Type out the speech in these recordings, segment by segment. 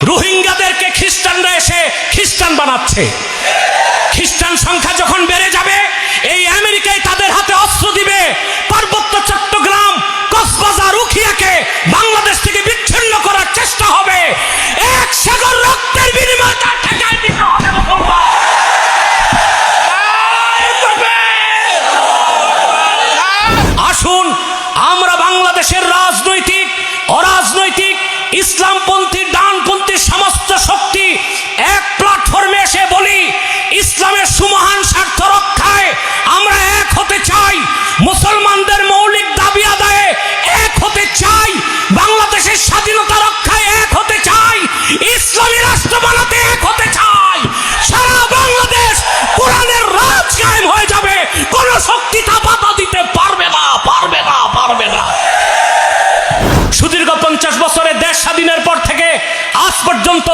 রোহিঙ্গাদেরকে খ্রিস্টানরা এসে খ্রিস্টান বানাচ্ছে। খ্রিস্টান সংখ্যা যখন বেড়ে যাবে, এই আমেরিকায় তাদের হাতে অস্ত্র দিবে। পার্বত্য চট্টগ্রাম, কক্সবাজার উখিয়াকে বাংলাদেশ থেকে বিচ্ছিন্ন করার চেষ্টা হবে। এক সাগর রক্তের বিনিময়ে আসুন, আমরা বাংলাদেশের রাজনৈতিক, অরাজনৈতিক, ইসলামপন্থী ডানপন্থী পঞ্চাশ বছরে দেশ স্বাধীনের পর থেকে আজ পর্যন্ত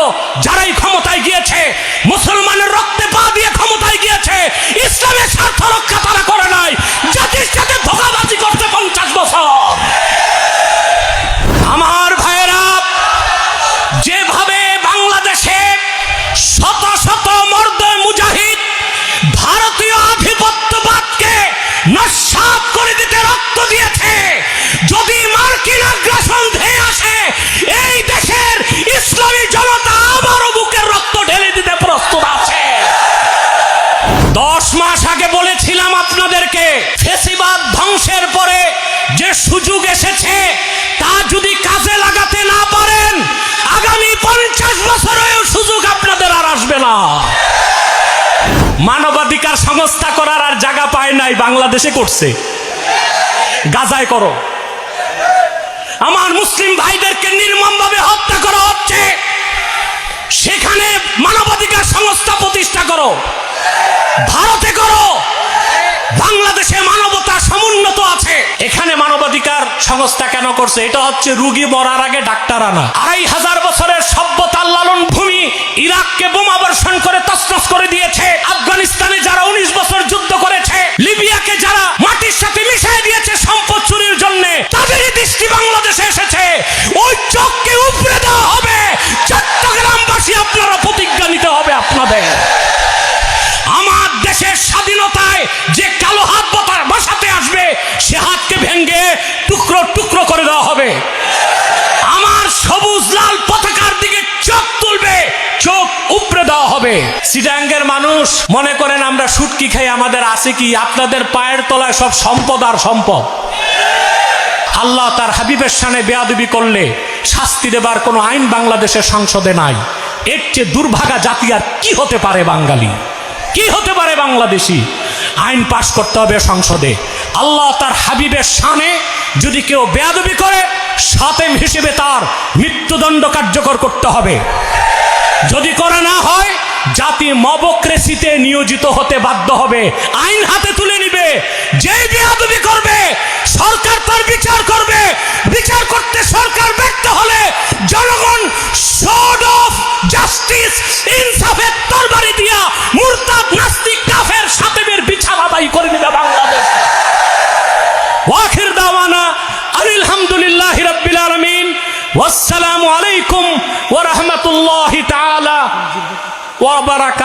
যারাই ক্ষমতায় গিয়েছে মুসলমানের রক্তে মাস আগে বলেছিলাম আপনাদেরকে, ফেসিবাদ ধ্বংসের পরে যে সুযোগ এসেছে, তা যদি কাজে লাগাতে না পারেন, আগামী পঞ্চাশ বছরেও সুযোগ আপনাদের আর আসবে না। মানবাধিকার সংস্থা করার আর জায়গা পায় নাই, বাংলাদেশে করছে। গাজায় করো। আমার মুসলিম ভাইদেরকে নির্মমভাবে হত্যা করা হচ্ছে। সেখানে মানবাধিকার সংস্থা প্রতিষ্ঠা করো। ভারতে করো। বাংলাদেশে মানবতা সমুন্নত আছে। এখানে মানবাধিকার সংস্থা কেন করছে? এটা হচ্ছে রুগী মরার আগে ডাক্তার আনা। আড়াই হাজার বছরের সভ্যতার লালন ভূমি ইরাককে বোমা বর্ষণ করে তসনস করে দিয়েছে। আফগানিস্তানে যারা উনিশ বছর সিডাঙ্গের মানুষ মনে করেন, আমরা সুটকি খাই, আমাদের আছে কি? আপনাদের পায়ের তলায় সব সম্পদ আর সম্পদ। আল্লাহ তার হাবিবের সানে বেয়াদবি করলে শাস্তি দেবার কোনো আইন বাংলাদেশের সংসদে নাই। এর চেয়ে দুর্ভাগা জাতি আর কি হতে পারে বাঙালি? কি হতে পারে বাংলাদেশি? আইন পাশ করতে হবে সংসদে। আল্লাহ তার হাবিবের সানে যদি কেউ বেয়াদবি করে, সাতেম হিসেবে তার মৃত্যুদণ্ড কার্যকর করতে হবে। যদি করা না হয় জাতি মবক্রেসিতে নিয়োজিত হতে বাধ্য হবে। আইন হাতে তুলে নিবে। যে বেয়াদবি করবে, সরকার তার বিচার করবে। বিচার করতে সরকার ব্যর্থ হলে জনগণ শোড অফ জাস্টিস ইনসাফের তরবারি দিয়া মুরতাদ নাস্তিক কাফের সাতেমের বিচার আদায় করে দিবে বাংলাদেশ। ওয়াখির দাওয়ানা আলহামদুলিল্লাহ রাব্বিল আলামিন। ওয়াসসালামু আলাইকুম ওয়া রাহমাতুল্লাহি তাআলা ওয়া বারাকাতুহু